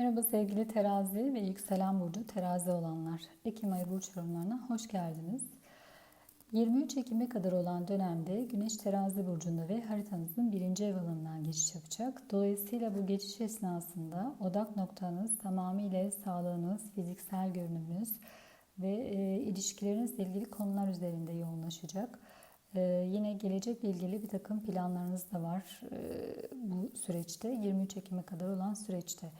Merhaba sevgili terazi ve yükselen burcu terazi olanlar. Ekim ayı burç yorumlarına hoş geldiniz. 23 Ekim'e kadar olan dönemde Güneş terazi burcunda ve haritanızın birinci ev alanından geçiş yapacak. Dolayısıyla bu geçiş esnasında odak noktanız tamamıyla sağlığınız, fiziksel görünümünüz ve e, ilişkilerinizle ilgili konular üzerinde yoğunlaşacak. Ee, yine gelecekle ilgili bir takım planlarınız da var e, bu süreçte 23 Ekim'e kadar olan süreçte.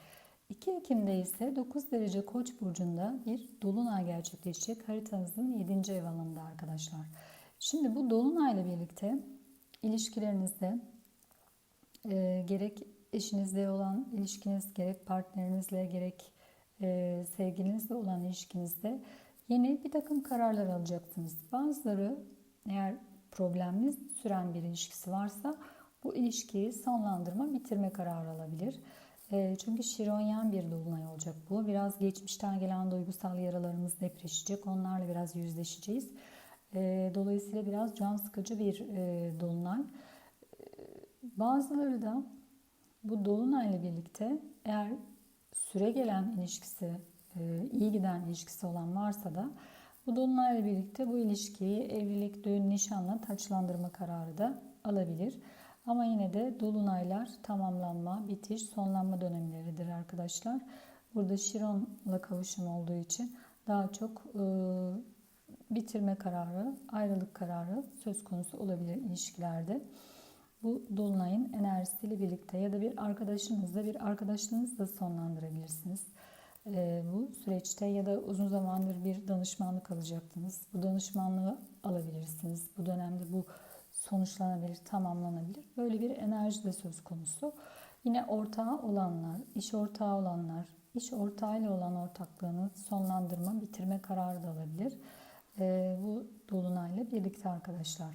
2 Ekim'de ise 9 derece Koç burcunda bir dolunay gerçekleşecek haritanızın 7. ev alanında arkadaşlar. Şimdi bu dolunayla birlikte ilişkilerinizde e, gerek eşinizle olan ilişkiniz, gerek partnerinizle, gerek e, sevgilinizle olan ilişkinizde yeni bir takım kararlar alacaksınız. Bazıları eğer problemli süren bir ilişkisi varsa bu ilişkiyi sonlandırma, bitirme kararı alabilir. E, çünkü şironyen bir dolunay olacak bu. Biraz geçmişten gelen duygusal yaralarımız depreşecek. Onlarla biraz yüzleşeceğiz. E, dolayısıyla biraz can sıkıcı bir e, dolunay. Bazıları da bu dolunayla birlikte eğer süre gelen ilişkisi, iyi giden ilişkisi olan varsa da bu dolunayla birlikte bu ilişkiyi evlilik, düğün, nişanla taçlandırma kararı da alabilir. Ama yine de dolunaylar tamamlanma, bitiş, sonlanma dönemleridir arkadaşlar. Burada Şiron'la kavuşum olduğu için daha çok e, bitirme kararı, ayrılık kararı söz konusu olabilir ilişkilerde. Bu dolunayın enerjisiyle birlikte ya da bir arkadaşınızla bir arkadaşlığınızla sonlandırabilirsiniz. E, bu süreçte ya da uzun zamandır bir danışmanlık alacaktınız. Bu danışmanlığı alabilirsiniz. Bu dönemde bu sonuçlanabilir, tamamlanabilir. Böyle bir enerji de söz konusu. Yine ortağı olanlar, iş ortağı olanlar, iş ortağıyla olan ortaklığını sonlandırma, bitirme kararı da alabilir. E, bu dolunayla birlikte arkadaşlar.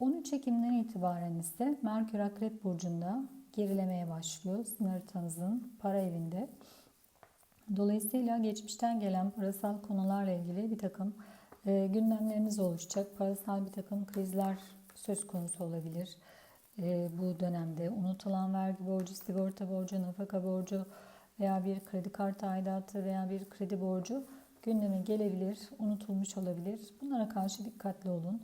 13 Ekim'den itibaren ise Merkür Akrep Burcu'nda gerilemeye başlıyor. Sizin haritanızın para evinde. Dolayısıyla geçmişten gelen parasal konularla ilgili bir takım e, gündemleriniz oluşacak. Parasal bir takım krizler söz konusu olabilir. E, bu dönemde unutulan vergi borcu, sigorta borcu, nafaka borcu veya bir kredi kartı aidatı veya bir kredi borcu gündeme gelebilir, unutulmuş olabilir. Bunlara karşı dikkatli olun.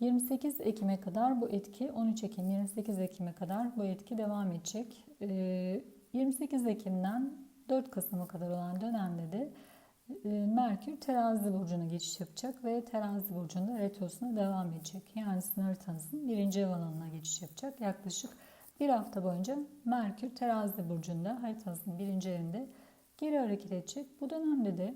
28 Ekim'e kadar bu etki, 13 Ekim 28 Ekim'e kadar bu etki devam edecek. 28 Ekim'den 4 Kasım'a kadar olan dönemde de e, Merkür terazi burcuna geçiş yapacak ve terazi burcunda retrosuna devam edecek. Yani sizin haritanızın birinci ev alanına geçiş yapacak. Yaklaşık bir hafta boyunca Merkür terazi burcunda haritanızın birinci evinde geri hareket edecek. Bu dönemde de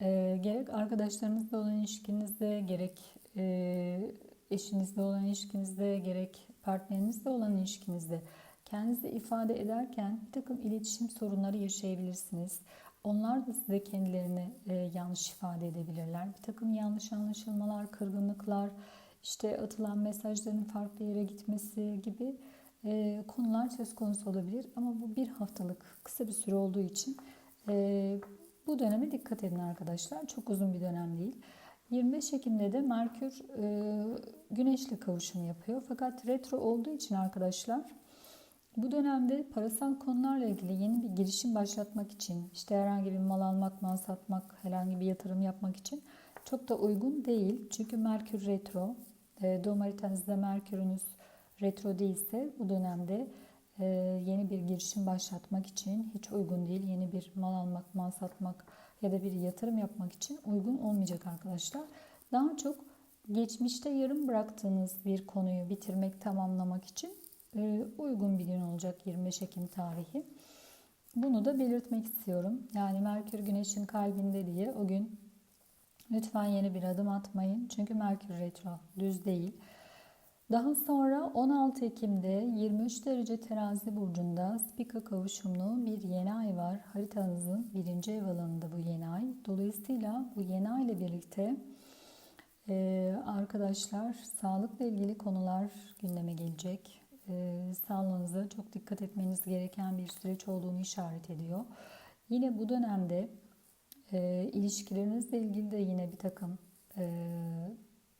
e, gerek arkadaşlarınızla olan ilişkinizde, gerek e, eşinizle olan ilişkinizde, gerek partnerinizle olan ilişkinizde kendinizi ifade ederken bir takım iletişim sorunları yaşayabilirsiniz. Onlar da size kendilerini e, yanlış ifade edebilirler. Bir takım yanlış anlaşılmalar, kırgınlıklar, işte atılan mesajların farklı yere gitmesi gibi e, konular söz konusu olabilir. Ama bu bir haftalık kısa bir süre olduğu için e, bu döneme dikkat edin arkadaşlar. Çok uzun bir dönem değil. 25 Ekim'de de Merkür e, Güneş'le kavuşum yapıyor. Fakat retro olduğu için arkadaşlar bu dönemde parasal konularla ilgili yeni bir girişim başlatmak için, işte herhangi bir mal almak, mal satmak, herhangi bir yatırım yapmak için çok da uygun değil. Çünkü Merkür retro, e, doğum haritanızda Merkür'ünüz retro değilse bu dönemde e, yeni bir girişim başlatmak için hiç uygun değil. Yeni bir mal almak, mal satmak ya da bir yatırım yapmak için uygun olmayacak arkadaşlar. Daha çok geçmişte yarım bıraktığınız bir konuyu bitirmek, tamamlamak için uygun bir gün olacak 25 Ekim tarihi. Bunu da belirtmek istiyorum. Yani Merkür Güneş'in kalbinde diye o gün lütfen yeni bir adım atmayın. Çünkü Merkür retro düz değil. Daha sonra 16 Ekim'de 23 derece terazi burcunda Spika kavuşumlu bir yeni ay var. Haritanızın birinci ev alanında bu yeni ay. Dolayısıyla bu yeni ay ile birlikte e, arkadaşlar sağlıkla ilgili konular gündeme gelecek e, sağlığınıza çok dikkat etmeniz gereken bir süreç olduğunu işaret ediyor. Yine bu dönemde e, ilişkilerinizle ilgili de yine bir takım e,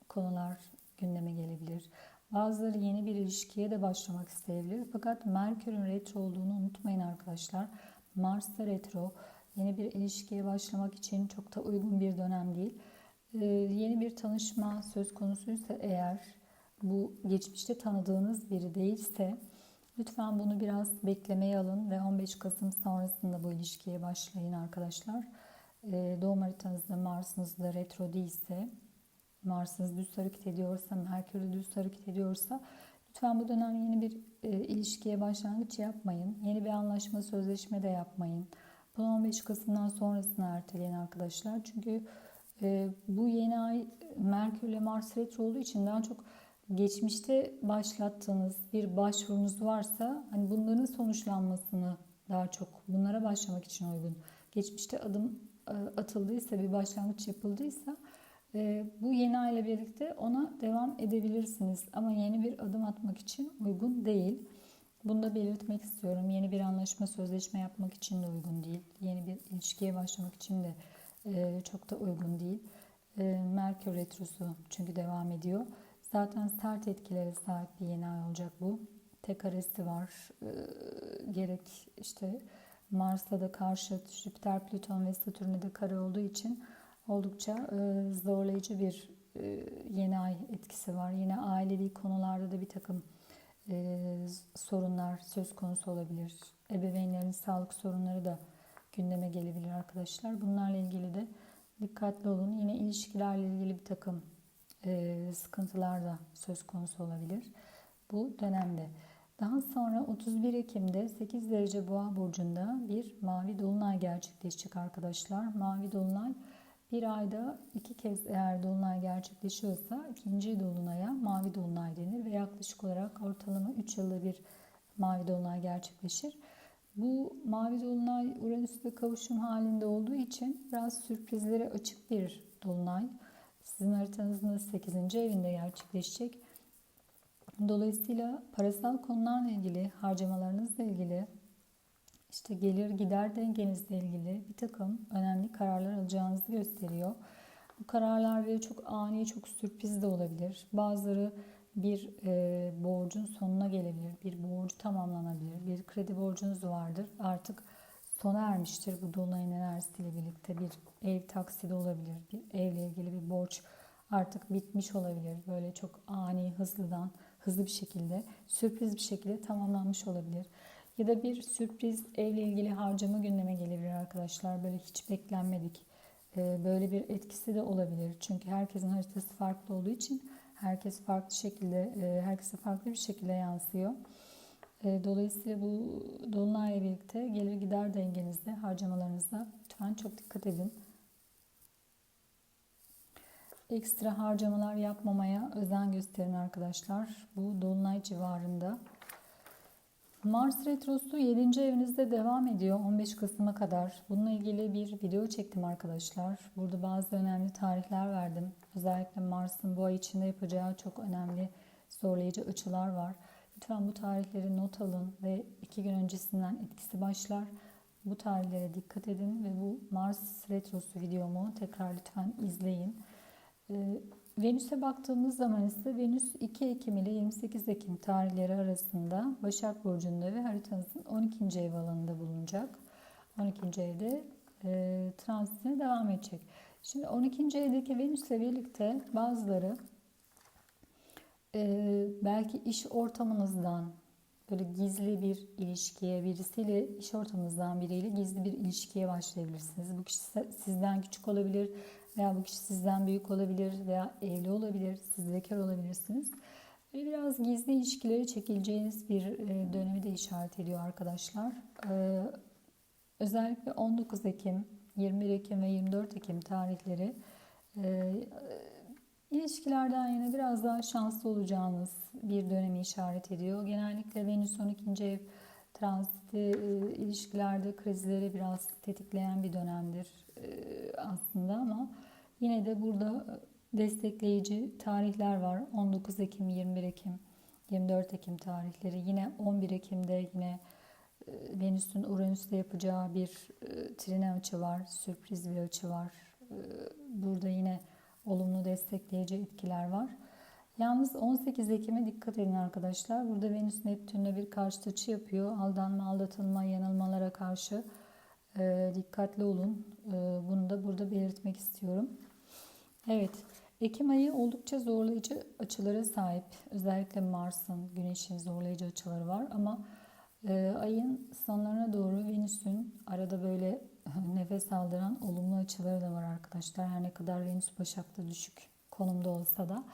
konular gündeme gelebilir. Bazıları yeni bir ilişkiye de başlamak isteyebilir. Fakat Merkür'ün retro olduğunu unutmayın arkadaşlar. Mars da retro. Yeni bir ilişkiye başlamak için çok da uygun bir dönem değil. Ee, yeni bir tanışma söz konusuysa eğer bu geçmişte tanıdığınız biri değilse lütfen bunu biraz beklemeye alın ve 15 Kasım sonrasında bu ilişkiye başlayın arkadaşlar. Ee, doğum haritanızda Mars'ınız da retro değilse Mars'ınız düz hareket ediyorsa, Merkür düz hareket ediyorsa lütfen bu dönem yeni bir e, ilişkiye başlangıç yapmayın. Yeni bir anlaşma, sözleşme de yapmayın. Bunu 15 Kasım'dan sonrasına erteleyin arkadaşlar. Çünkü e, bu yeni ay Merkür ile Mars retro olduğu için daha çok geçmişte başlattığınız bir başvurunuz varsa hani bunların sonuçlanmasını daha çok bunlara başlamak için uygun. Geçmişte adım e, atıldıysa, bir başlangıç yapıldıysa e, bu yeni ay ile birlikte ona devam edebilirsiniz. Ama yeni bir adım atmak için uygun değil. Bunu da belirtmek istiyorum. Yeni bir anlaşma, sözleşme yapmak için de uygun değil. Yeni bir ilişkiye başlamak için de e, çok da uygun değil. Merkür Retrosu çünkü devam ediyor. Zaten sert etkilere sahip bir yeni ay olacak bu. Tek karesi var. gerek işte Mars'ta da karşıt, Jüpiter, Plüton ve Satürn'e de kare olduğu için oldukça zorlayıcı bir yeni ay etkisi var. Yine ailevi konularda da bir takım sorunlar söz konusu olabilir. Ebeveynlerin sağlık sorunları da gündeme gelebilir arkadaşlar. Bunlarla ilgili de dikkatli olun. Yine ilişkilerle ilgili bir takım sıkıntılar da söz konusu olabilir bu dönemde. Daha sonra 31 Ekim'de 8 derece boğa burcunda bir mavi dolunay gerçekleşecek arkadaşlar. Mavi dolunay bir ayda iki kez eğer dolunay gerçekleşiyorsa ikinci dolunaya mavi dolunay denir ve yaklaşık olarak ortalama 3 yılda bir mavi dolunay gerçekleşir. Bu mavi dolunay Uranüs'te kavuşum halinde olduğu için biraz sürprizlere açık bir dolunay. Sizin haritanızın 8. evinde gerçekleşecek. Dolayısıyla parasal konularla ilgili, harcamalarınızla ilgili, işte gelir gider dengenizle ilgili bir takım önemli kararlar alacağınızı gösteriyor. Bu kararlar böyle çok ani, çok sürpriz de olabilir. Bazıları bir e, borcun sonuna gelebilir, bir borcu tamamlanabilir, bir kredi borcunuz vardır. Artık sona ermiştir bu dolunayın enerjisiyle birlikte bir ev taksidi olabilir, bir evle ilgili bir borç artık bitmiş olabilir. Böyle çok ani, hızlıdan, hızlı bir şekilde, sürpriz bir şekilde tamamlanmış olabilir. Ya da bir sürpriz evle ilgili harcama gündeme gelebilir arkadaşlar. Böyle hiç beklenmedik. Ee, böyle bir etkisi de olabilir. Çünkü herkesin haritası farklı olduğu için herkes farklı şekilde, e, herkese farklı bir şekilde yansıyor. Ee, dolayısıyla bu dolunayla birlikte gelir gider dengenizde, harcamalarınızda lütfen çok dikkat edin ekstra harcamalar yapmamaya özen gösterin arkadaşlar. Bu dolunay civarında. Mars Retrosu 7. evinizde devam ediyor 15 Kasım'a kadar. Bununla ilgili bir video çektim arkadaşlar. Burada bazı önemli tarihler verdim. Özellikle Mars'ın bu ay içinde yapacağı çok önemli zorlayıcı açılar var. Lütfen bu tarihleri not alın ve iki gün öncesinden etkisi başlar. Bu tarihlere dikkat edin ve bu Mars Retrosu videomu tekrar lütfen izleyin. Ee, Venüs'e baktığımız zaman ise Venüs 2 Ekim ile 28 Ekim tarihleri arasında Başak Burcu'nda ve haritanızın 12. ev alanında bulunacak. 12. evde e, transitine devam edecek. Şimdi 12. evdeki Venüs'le birlikte bazıları e, belki iş ortamınızdan böyle gizli bir ilişkiye, birisiyle iş ortamınızdan biriyle gizli bir ilişkiye başlayabilirsiniz. Bu kişi sizden küçük olabilir veya bu kişi sizden büyük olabilir veya evli olabilir, siz bekar olabilirsiniz. Ve biraz gizli ilişkileri çekileceğiniz bir e, dönemi de işaret ediyor arkadaşlar. E, özellikle 19 Ekim, 21 Ekim ve 24 Ekim tarihleri e, ilişkilerden yine biraz daha şanslı olacağınız bir dönemi işaret ediyor. Genellikle Venüs 12. ev transiti ilişkilerde krizleri biraz tetikleyen bir dönemdir aslında ama Yine de burada e, destekleyici tarihler var. 19 Ekim, 21 Ekim, 24 Ekim tarihleri. Yine 11 Ekim'de yine e, Venüs'ün Uranüs'le yapacağı bir e, trine açı var. Sürpriz bir açı var. Burada yine olumlu destekleyici etkiler var. Yalnız 18 Ekim'e dikkat edin arkadaşlar. Burada Venüs Neptün'le bir karşı açı yapıyor. Aldanma, aldatılma, yanılmalara karşı Ee, dikkatli olun. Ee, bunu da burada belirtmek istiyorum. Evet, Ekim ayı oldukça zorlayıcı açılara sahip. Özellikle Mars'ın, Güneş'in zorlayıcı açıları var ama e, ayın sonlarına doğru Venüs'ün arada böyle nefes aldıran olumlu açıları da var arkadaşlar. Her ne kadar Venüs Başak'ta düşük konumda olsa da.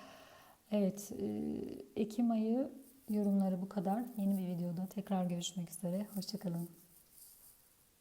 Evet, e, Ekim ayı yorumları bu kadar. Yeni bir videoda tekrar görüşmek üzere. Hoşçakalın.